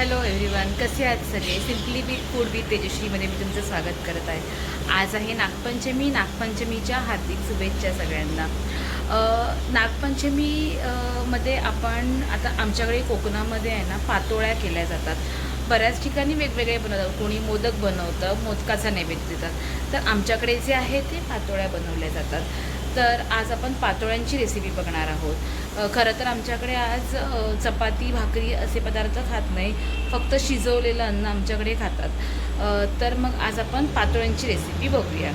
Hello everyone कसे आहात सगळे? सिम्पली बी फूड बी तेजश्रीमध्ये मी तुमचं स्वागत करत आहे. आज आहे नागपंचमी. नागपंचमीच्या हार्दिक शुभेच्छा सगळ्यांना. नागपंचमी मध्ये आपण आता आमच्याकडे कोकणामध्ये आहे ना पातोळ्या केल्या जातात. बऱ्याच ठिकाणी वेगवेगळे बनवतात. कोणी मोदक बनवतं मोदकाचा नैवेद्य देतात. तर आमच्याकडे जे आहे ते पातोळ्या बनवल्या जातात. तर आज आपण पातोळ्यांची रेसिपी बघणार आहोत. खरं तर आमच्याकडे आज चपाती भाकरी असे पदार्थ खात नाही. फक्त शिजवलेलं अन्न आमच्याकडे खातात. तर मग आज आपण पातोळ्यांची रेसिपी बघूया.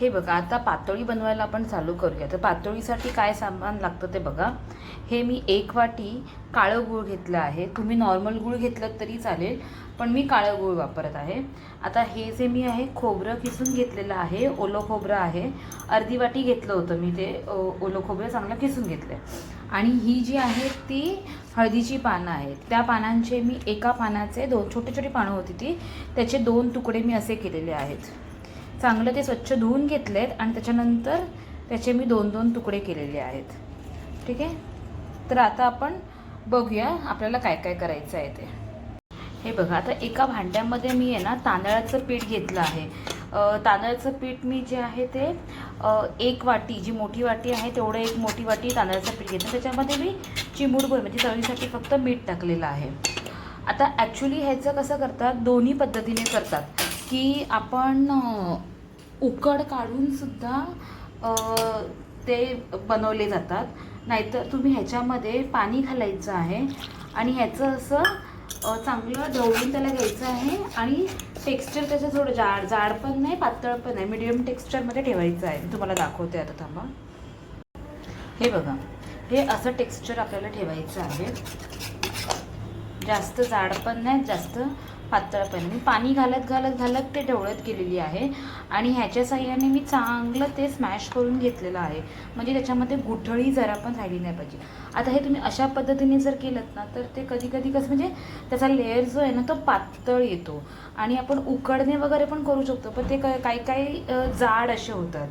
हे बघा आता पातोळी बनवायला आपण चालू करूया. तर पातोळीसाठी काय सामान लागतं ते बघा. हे मी एक वाटी काळं गूळ घेतलं आहे. तुम्ही नॉर्मल गूळ घेतलं तरी चालेल पण मी काळं गूळ वापरत आहे. आता हे जे मी आहे खोबरं किसून घेतलेलं आहे. ओलं खोबरं आहे. अर्धी वाटी घेतलं होतं मी ते ओलं खोबरं चांगलं किसून घेतलं आहे आणि ही जी आहे ती हळदीची पानं आहेत. त्या पानांचे मी एका पानाचे दोन छोटे छोटे पानं होती ती त्याचे दोन तुकडे मी असे केलेले आहेत. चांगलं ते स्वच्छ धुवून घेतले आहेत आणि त्याच्यानंतर त्याचे मी दोन दोन तुकडे केलेले आहेत. ठीक आहे? तर आता आपण बघूया आपल्याला काय काय करायचं आहे ते. हे बघा आता एका भांड्यामध्ये मी आहे ना तांदळाचं पीठ घेतलं आहे. तांदळाचं पीठ मी जे आहे ते एक वाटी जी मोठी वाटी आहे तेवढं एक मोठी वाटी तांदळाचं पीठ घेतलं. त्याच्यामध्ये मी चिमूडभर म्हणजे चवीसाठी फक्त मीठ टाकलेलं आहे. आता ॲक्च्युली ह्याचं कसं करतात? दोन्ही पद्धतीने करतात. की आपण उकड काढून सुद्धा ते बनवले जातात. नाहीतर तुम्ही ह्याच्यामध्ये पाणी घालायचं आहे आणि ह्याचं असं चांगलं ढवळून त्याला घ्यायचं आहे आणि टेक्स्चर त्याचं थोडं जाड जाड पण नाही पातळ पण नाही मिडियम टेक्स्चरमध्ये ठेवायचं आहे. मी तुम्हाला दाखवते आता थांबा. हे बघा हे असं टेक्स्चर आपल्याला ठेवायचं आहे. जास्त जाड पण नाही जास्त पातळपणे. मी पाणी घालत घालत घालत ते ढवळत गेलेली आहे. आणि ह्याच्या साह्याने मी चांगलं ते स्मॅश करून घेतलेलं आहे. म्हणजे त्याच्यामध्ये गुठळी जरा पण राहिली नाही पाहिजे. आता हे तुम्ही अशा पद्धतीने जर केलं ना तर ते कधी कधी कसं म्हणजे त्याचा लेअर जो आहे ना तो पातळ येतो. आणि आपण उकडणे वगैरे पण करू शकतो पण ते काही काही जाड असे होतात.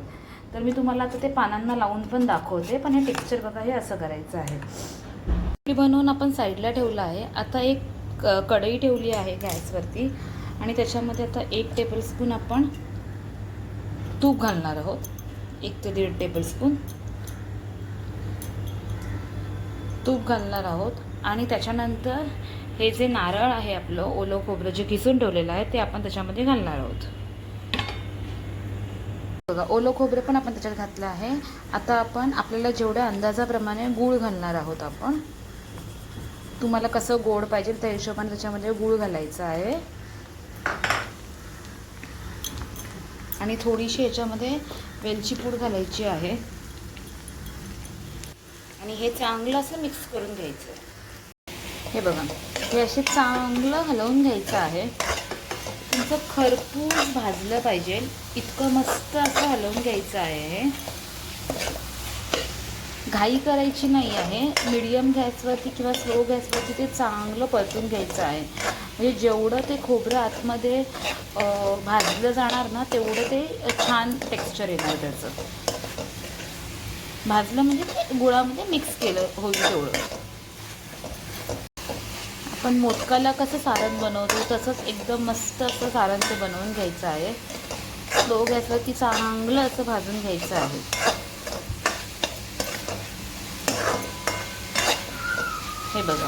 तर मी तुम्हाला आता ते पानांना लावून पण दाखवते पण हे टेक्स्चर बघा हे असं करायचं आहे. बनवून आपण साईडला ठेवलं आहे. आता एक क- कढई ठेवली आहे गॅसवरती आणि त्याच्यामध्ये आता एक टेबलस्पून आपण तूप घालणार आहोत. एक ते दीड टेबलस्पून तूप घालणार आहोत आणि त्याच्यानंतर हे जे नारळ आहे आपलं ओलं खोबरं जे किसून ठेवलेलं आहे ते आपण त्याच्यामध्ये घालणार आहोत. बघा ओलं खोबरं पण आपण त्याच्यात घातलं आहे. आता आपण आपल्याला जेवढ्या अंदाजाप्रमाणे गूळ घालणार आहोत आपण तुम्हाला कसं गोड पाहिजे त्या हिशोबाने त्याच्यामध्ये गूळ घालायचं आहे. आणि थोडीशी याच्यामध्ये वेलची पूड घालायची आहे. आणि हे चांगलं असं मिक्स करून घ्यायचं. हे बघा हे असे चांगलं हलवून घ्यायचं आहे. तुमचं खरपूस भाजलं पाहिजे. इतकं मस्त असं हलवून घ्यायचं आहे. हे घाई करायची नाही आहे. मीडियम गॅसवरती किंवा स्लो गॅसवरती ते चांगलं परतून घ्यायचं आहे. म्हणजे जेवढं ते खोबरं आतमध्ये भाजलं जाणार ना तेवढं ते छान टेक्स्चर येणार त्याचं. भाजलं म्हणजे ते गुळामध्ये मिक्स केलं होईल तेवढं. आपण मोदकाला कसं सारण बनवतो तसंच एकदम मस्त असं सारण ते बनवून घ्यायचं आहे. स्लो गॅसवरती चांगलं असं भाजून घ्यायचं आहे. हे बघा.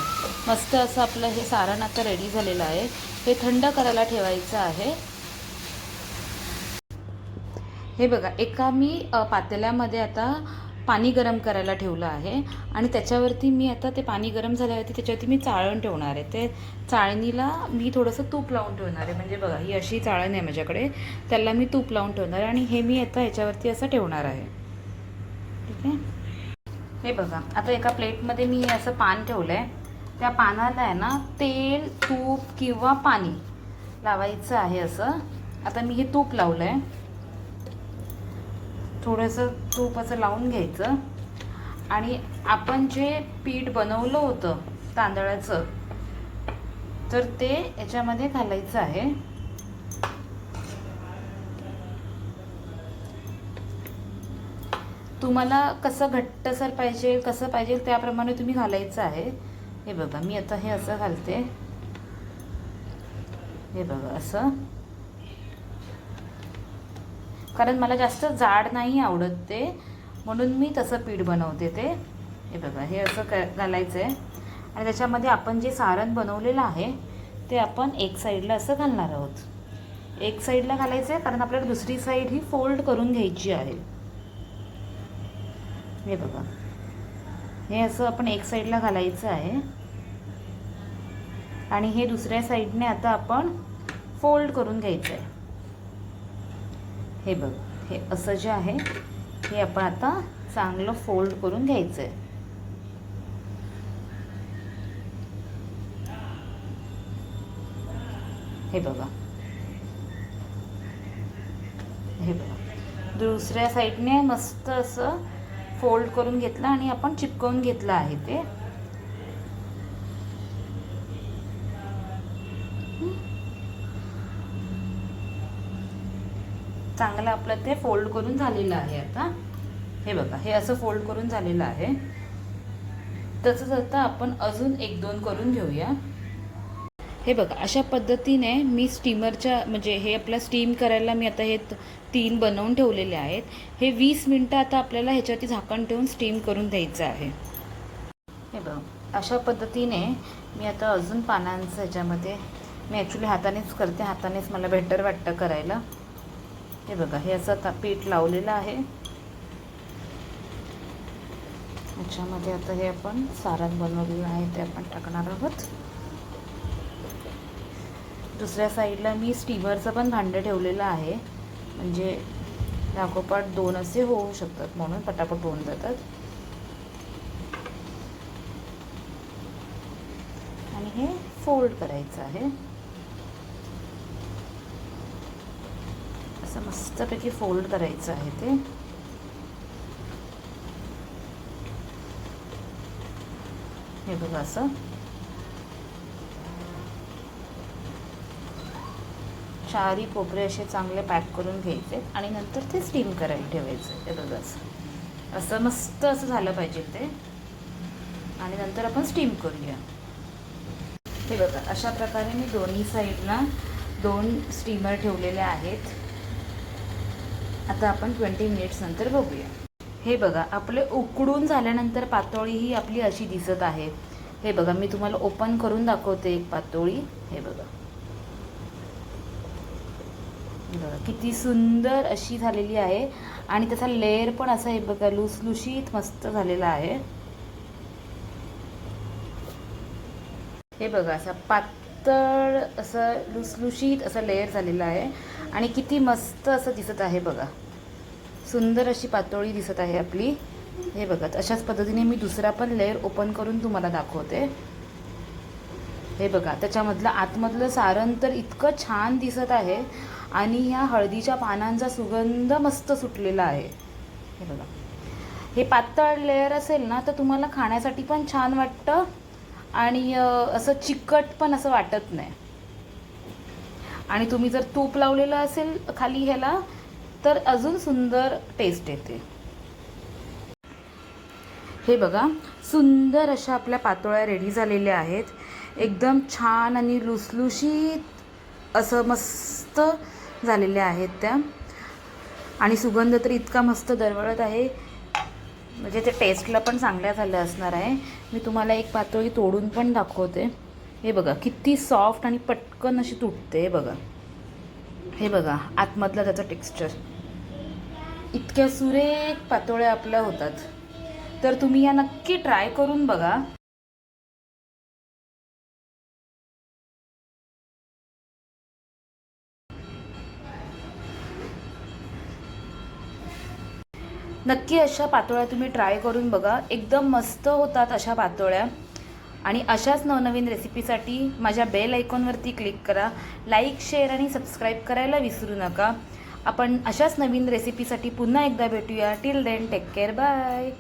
मस्त असं आपलं हे सारण आता रेडी झालेलं आहे. हे थंड करायला ठेवायचं आहे. हे बघा एका मी पातेल्यामध्ये आता पाणी गरम करायला ठेवलं आहे. आणि त्याच्यावरती मी आता ते पाणी गरम झाल्यावरती त्याच्यावरती मी चाळण ठेवणार आहे. ते चाळणीला मी थोडंसं तूप लावून ठेवणार आहे. म्हणजे बघा ही अशी चाळण आहे माझ्याकडे. त्याला मी तूप लावून ठेवणार आहे आणि हे मी आता ह्याच्यावरती असं ठेवणार आहे. ठीक आहे? हे बघा आता एका प्लेटमध्ये मी असं पान ठेवलं आहे त्या पानाला आहे ना तेल तूप किंवा पाणी लावायचं आहे असं. आता मी हे तूप लावलं आहे थोडंसं तूप असं लावून घ्यायचं. आणि आपण जे पीठ बनवलं होतं तांदळाचं तर ते याच्यामध्ये घालायचं आहे. तुम्हाला कसं घट्टसर पाहिजे कसं पाहिजे त्याप्रमाणे तुम्ही घालायचं आहे. हे बघा मी आता हे असं घालते. हे बघा असं. कारण मला जास्त जाड नाही आवडत ते. म्हणून मी तसं पीठ बनवते ते. हे बघा हे असं क घालायचं आहे आणि त्याच्यामध्ये आपण जे सारण बनवलेलं आहे ते आपण एक साईडला असं घालणार आहोत. एक साईडला घालायचं आहे कारण आपल्याला दुसरी साईड ही फोल्ड करून घ्यायची आहे. हे बघा. हे असं आपण एक साईडला घालायचं आहे. आणि हे दुसऱ्या साईडने आता आपण फोल्ड करून घ्यायचं आहे. हे बघ हे असं जे आहे हे आपण आता चांगलं फोल्ड करून घ्यायचं आहे. हे बघा. हे बघा. दुसऱ्या साईडने मस्त असं फोल्ड करून घेतलं आणि आपण चिपकवून घेतलं आहे ते. चांगलं आपलं ते फोल्ड करून झालेलं आहे आता. हे बघा हे असं फोल्ड करून झालेलं आहे. तसंच आता आपण अजून एक दोन करून घेऊया. हे बघा अशा पद्धतीने मी स्टीमरच्या म्हणजे हे आपलं स्टीम करायला मी आता हे तीन बनवून ठेवलेले आहेत. हे वीस मिनटं आता आपल्याला ह्याच्यावरती झाकण ठेवून स्टीम करून द्यायचं आहे. हे बघ अशा पद्धतीने मी आता अजून पानांचं ह्याच्यामध्ये मी ॲक्च्युली हातानेच करते हातानेच मला बेटर वाटतं करायला. हे बघा हे असं आता पीठ लावलेलं आहे. ह्याच्यामध्ये आता हे आपण सारण बनवलेलं आहे ते आपण टाकणार आहोत. दुसऱ्या साईडला मी स्टीमरचं पण भांडं ठेवलेलं आहे. म्हणजे लागोपाठ दोन असे होऊ शकतात म्हणून पटापट होऊन जातात. आणि हे फोल्ड करायचं आहे. असं मस्तपैकी फोल्ड करायचं आहे ते. हे बघा असं. चारही कोपरे असे चांगले पॅक करून घ्यायचे आणि नंतर ते स्टीम करायला ठेवायचं हे असं मस्त असं झालं पाहिजे ते. आणि नंतर आपण स्टीम करूया. हे बघा अशा प्रकारे मी दोन्ही साईडला दोन स्टीमर ठेवलेले आहेत. आता आपण ट्वेंटी मिनिट्स नंतर बघूया. हे बघा आपले उकडून झाल्यानंतर पातोळी ही आपली अशी दिसत आहे. हे बघा मी तुम्हाला ओपन करून दाखवते एक पातोळी. हे बघा. किती सुंदर अशी झालेली आहे. आणि त्याचा लेअर पण असा हे बघा लुसलुशीत मस्त झालेला आहे. हे बघा असा पातळ असं लुसलुशीत असं लेअर झालेला आहे. आणि किती मस्त असं दिसत आहे बघा. सुंदर अशी पातोळी दिसत आहे आपली. हे बघा अशाच पद्धतीने मी दुसरा पण लेअर ओपन करून तुम्हाला दाखवते. हे बघा त्याच्यामधलं आतमधलं सारण तर इतकं छान दिसत आहे. आणि ह्या हळदीच्या पानांचा सुगंध मस्त सुटलेला आहे. हे बघा. हे पातळ लेअर असेल ना तर तुम्हाला खाण्यासाठी पण छान वाटतं आणि असं चिकट पण असं वाटत नाही. आणि तुम्ही जर तूप लावलेलं असेल खाली ह्याला तर अजून सुंदर टेस्ट येते. हे बघा सुंदर अशा आपल्या पातोळ्या रेडी झालेल्या आहेत. एकदम छान आणि लुसलुशीत असं मस्त झालेल्या आहेत त्या. आणि सुगंध तर इतका मस्त दरवळत आहे. म्हणजे ते टेस्टला पण चांगल्या झाल्या असणार आहे. मी तुम्हाला एक पातोळी तोडून पण दाखवते. हे बघा किती सॉफ्ट आणि पटकन अशी तुटते हे बघा. हे बघा आतमधलं त्याचं टेक्स्चर इतक्या सुरेख पातोळ्या आपल्या होतात. तर तुम्ही या नक्की ट्राय करून बघा. नक्की अशा पातोळ्या तुम्ही ट्राय करून बघा. एकदम मस्त होतात अशा पातोळ्या. आणि अशाच नवनवीन रेसिपीसाठी माझ्या बेल आयकॉनवरती क्लिक करा. लाईक शेअर आणि सबस्क्राईब करायला विसरू नका. आपण अशाच नवीन रेसिपीसाठी पुन्हा एकदा भेटूया. Till then take care bye